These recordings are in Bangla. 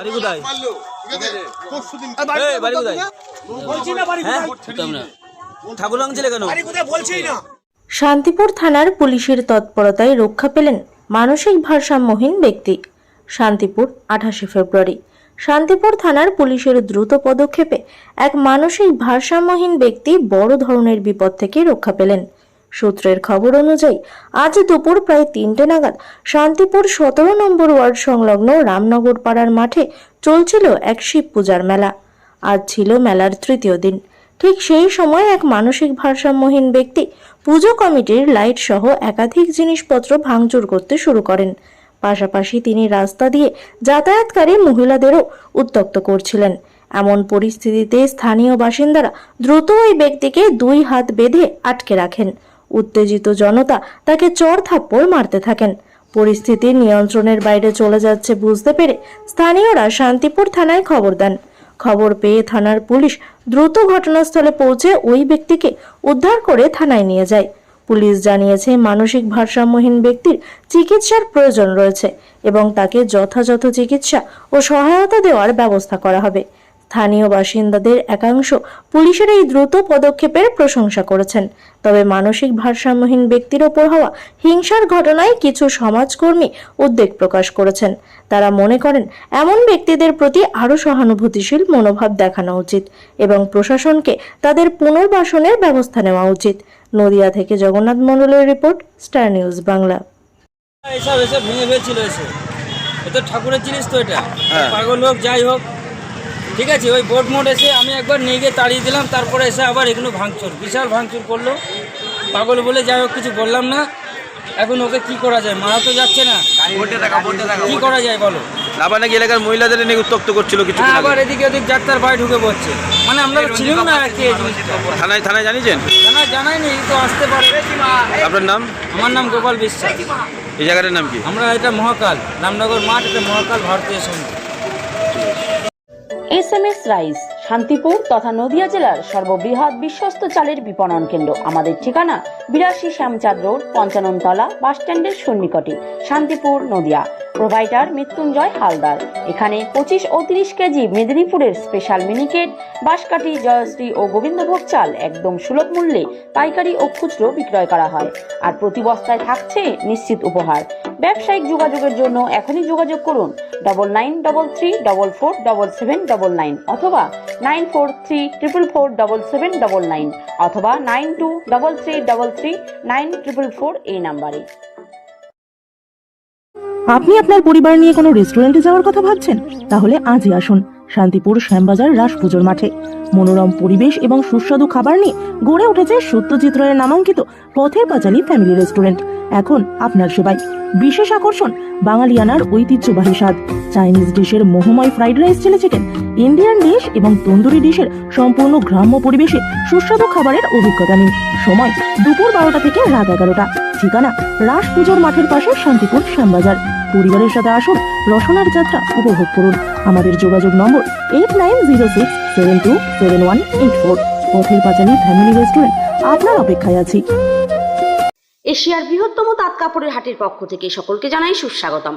বাড়ি কোথায়? মারলো ঠিক আছে পরশু দিন এই, বাড়ি কোথায়? বলছি না বাড়ি হ্যাঁ? কোথায় ঠাকুর ভাঙছিলে কেন? বাড়ি কোথায় বলছি না। শান্তিপুর থানার পুলিশের তৎপরতায় রক্ষা পেলেন মানসিক ভারসাম্যহীন ব্যক্তি। শান্তিপুর আঠাশে ফেব্রুয়ারি। শান্তিপুর থানার পুলিশের দ্রুত পদক্ষেপে এক মানসিক ভারসাম্যহীন ব্যক্তি বড় ধরনের বিপদ থেকে রক্ষা পেলেন। সূত্রের খবর অনুযায়ী, আজ দুপুর প্রায় তিনটে নাগাদ শান্তিপুর সতেরো নম্বর ওয়ার্ড সংলগ্ন রামনগর পাড়ার মাঠে চলছিল এক শিব পূজার মেলা। আজ ছিল মেলার তৃতীয় দিন। ঠিক সেই সময় এক মানসিক ভারসাম্যহীন ব্যক্তি পুজো কমিটির লাইট সহ একাধিক জিনিসপত্র ভাঙচুর করতে শুরু করেন। পাশাপাশি তিনি রাস্তা দিয়ে যাতায়াতকারী মহিলাদেরও উত্তক্ত করছিলেন। এমন পরিস্থিতিতে স্থানীয় বাসিন্দারা দ্রুত ওই ব্যক্তিকে দুই হাত বেঁধে আটকে রাখেন। উত্তেজিত জনতা তাকে চর থাপ্পড় মারতে থাকেন। পরিস্থিতি নিয়ন্ত্রণের বাইরে চলে যাচ্ছে বুঝতে পেরে স্থানীয়রা শান্তিপুর থানায় খবর দেন। খবর পেয়ে থানার পুলিশ দ্রুত ঘটনাস্থলে পৌঁছে ওই ব্যক্তিকে উদ্ধার করে থানায় নিয়ে যায়। পুলিশ জানিয়েছে, মানসিক ভারসাম্যহীন ব্যক্তির চিকিৎসার প্রয়োজন রয়েছে এবং তাকে যথাযথ চিকিৎসা ও সহায়তা দেওয়ার ব্যবস্থা করা হবে। স্থানীয় বাসিন্দাদের একাংশ পুলিশের এই দ্রুত পদক্ষেপের প্রশংসা করেছেন। তবে মানসিক ভারসাম্যহীন ব্যক্তির ওপর হওয়া হিংসার ঘটনায় কিছু সমাজকর্মী উদ্বেগ প্রকাশ করেছেন। তারা মনে করেন এমন ব্যক্তিদের প্রতি আরও সহানুভূতিশীল মনোভাব দেখানো উচিত এবং প্রশাসনকে তাদের পুনর্বাসনের ব্যবস্থা নেওয়া উচিত। নদিয়া থেকে জগন্নাথ মণ্ডলের রিপোর্ট স্টার নিউজ বাংলা। এসব এসে ভেঙে ফেলছিল এসে। এ তো ঠাকুরের জিনিস তো এটা। হ্যাঁ। পাগল হোক যাই হোক ঠিক আছে ওই বোট মোড এসে আমি একবার নিয়ে গিয়ে তাড়িয়ে দিলাম তারপরে এসে আবার এগুলো ভাঙচুর বিশাল ভাঙচুর করল। পাগল বলে যাই হোক কিছু বললাম না। এখন ওকে কি করা যায়? মারা তো যাচ্ছে না। কি করা যায় বলো? আবার নাকি এলাকার মহিলাদের করছিল কিছু হ্যাঁ আবার এদিকে ওদিক যাত্রার ঢুকে পড়ছে। মানে আমরা ছিলাম না কি। থানায় থানায় জানিয়েছেন? জানা জানাইনি এই তো আসতে পারে। আপনার নাম? আমার নাম গোপাল বিশ্বাস। এই জায়গাটার নাম কি? আমরা এটা মহাকাল রামনগর মাঠ এটা Mahakal Bharatiya Samiti S M S rice, Shantipur তথা নদিয়া জেলার সর্ববৃহৎ বিশ্বস্ত চালের বিপণন কেন্দ্র। আমাদের ঠিকানা বিরাশি শ্যামচাঁদ রোড, পঞ্চাননতলা বাস স্ট্যান্ডের সন্নিকটে, শান্তিপুর, নদিয়া। প্রোভাইডার মৃত্যুঞ্জয় হালদার। এখানে পঁচিশ ও তিরিশ কেজি মেদিনীপুরের স্পেশাল মিনিকেট, বাঁশকাঠি, জয়শ্রী ও গোবিন্দভোগ চাল একদম সুলভ মূল্যে পাইকারি ও খুচরো বিক্রয় করা হয় আর প্রতি বস্তায় থাকছে নিশ্চিত উপহার। ব্যবসায়িক যোগাযোগের জন্য এখনই যোগাযোগ করুন double nine double three double four double seven double nine অথবা nine four three triple four double seven double nine অথবা nine two double three double three nine triple four এই নাম্বারে। আপনি আপনার পরিবার নিয়ে কোনো রেস্টুরেন্টে যাওয়ার কথা ভাবছেন? তাহলে আজই আসুন, শান্তিপুর শ্যামবাজার রাস পুজোর মাঠে। মনোরম পরিবেশ এবং সুস্বাদু খাবার নিয়ে গড়ে উঠেছে সত্যজিৎ রায়ের নামাঙ্কিত পথের পাঁচালী ফ্যামিলি রেস্টুরেন্ট এখন আপনার সেবায়। বিশেষ আকর্ষণ, বাঙালিয়ানার ঐতিহ্যবাহী স্বাদ। চাইনিজ ডিশের মোহময় fried rice chilli chicken Indian dish এবং তন্দুরি ডিশের সম্পূর্ণ গ্রাম্য পরিবেশে সুস্বাদু খাবারের অভিজ্ঞতা নিন। সময় দুপুর বারোটা থেকে রাত এগারোটা। ঠিকানা রাস পুজোর মাঠের পাশে শান্তিপুর শ্যামবাজার। পরিবারের সাথে আসুন, রসনার যাত্রা উপভোগ করুন। আমাদের যোগাযোগ নম্বর eight nine zero six seven two seven one eight four Pather Panchali family restaurant আপনার অপেক্ষায় আছি। এশিয়ার বৃহত্তম তাঁত কাপড়ের হাটের পক্ষ থেকে সকলকে জানাই সুস্বাগতম।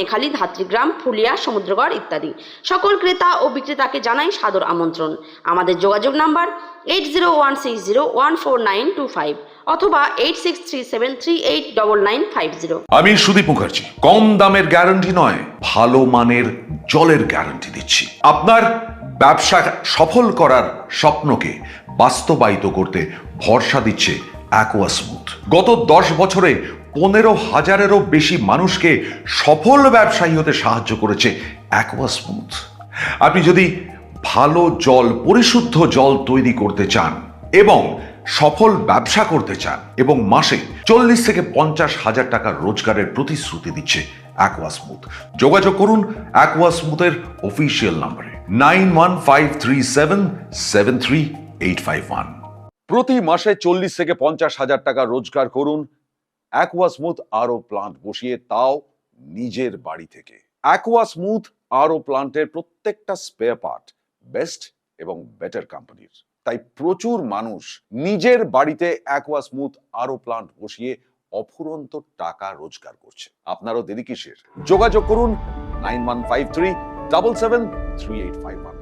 ধনেখালি ধাত্রীগ্রাম, ফুলিয়া, সমুদ্রগড় ইত্যাদি। সকল ক্রেতা ও বিক্রেতাকে জানাই সাদর আমন্ত্রণ। আমাদের যোগাযোগ নাম্বার এইট অথবা এইট আমি সুদীপ মুখার্জি, কম দামের গ্যারান্টি নয়, ভালো মানের জলের গ্যারান্টি দিচ্ছি। আপনার ব্যবসা সফল করার স্বপ্নকে বাস্তবায়িত করতে ভরসা দিচ্ছে অ্যাকোয়া স্মুথ গত দশ বছরে পনেরো হাজারেরও বেশি মানুষকে সফল ব্যবসায়ী হতে সাহায্য করেছে অ্যাকোয়া স্মুথ আপনি যদি ভালো জল, পরিশুদ্ধ জল তৈরি করতে চান এবং সফল ব্যবসা করতে চান এবং মাসে চল্লিশ থেকে পঞ্চাশ হাজার টাকা রোজগারের প্রতিশ্রুতি দিচ্ছে অ্যাকোয়া স্মুথ যোগাযোগ করুন অ্যাকোয়া স্মুথের অফিসিয়াল নাম্বারে nine one five three seven seven three eight five one. প্রতি মাসে চল্লিশ থেকে পঞ্চাশ হাজার টাকা রোজগার করুন অ্যাকোয়া স্মুথ আরও প্লান্ট বসিয়ে তাও নিজের বাড়ি থেকে। অ্যাকোয়া স্মুথ আরও প্লান্টের প্রত্যেকটা স্পেয়ার পার্ট বেস্ট এবং বেটার কোম্পানির তাই প্রচুর মানুষ নিজের বাড়িতে অ্যাকোয়া স্মুথ আরও প্লান্ট বসিয়ে অফুরন্ত টাকা রোজগার করছে। আপনারও দেরি কিসের? যোগাযোগ করুন nine one five three double seven three eight five one.